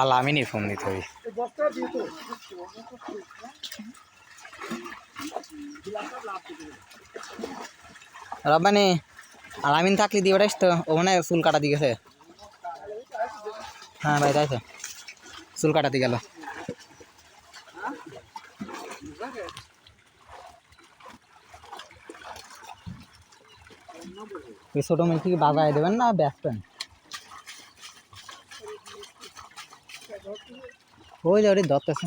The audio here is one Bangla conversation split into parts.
আলামিনই ফোন দিতে হবে। রব্বানি আলামিন থাকলে দিয়ে তো? ও মানে চুল কাটা দিয়ে গেছে হ্যাঁ ভাই, তাই তো। চুল কাটাতে গেল। এই ছোট মিল থেকে বাজায় দেবেন না ব্যস্তেন ওই যে ওটি ধরতেছে।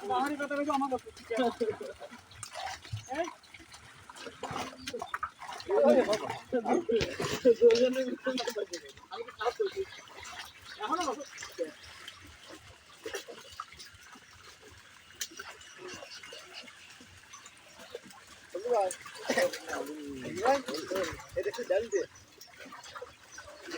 তো আমার কথা বলছি তুই দিলি বল আমার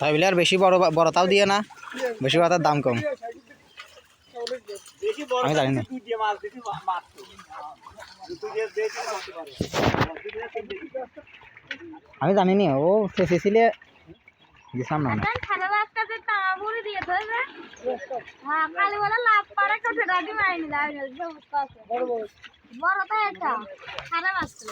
তাই বলে আর বেশি বড় বড়টাও দিয়ে না বেশি বড়টার দাম কম। বড় আমি জানি না। আমি জানি নি ও দিছিলাম না হ্যাঁ কালি বলে লাভ পারে কোঠে রাখি মাইনি লাভ বড়। তো এটা। খারাপ আসছে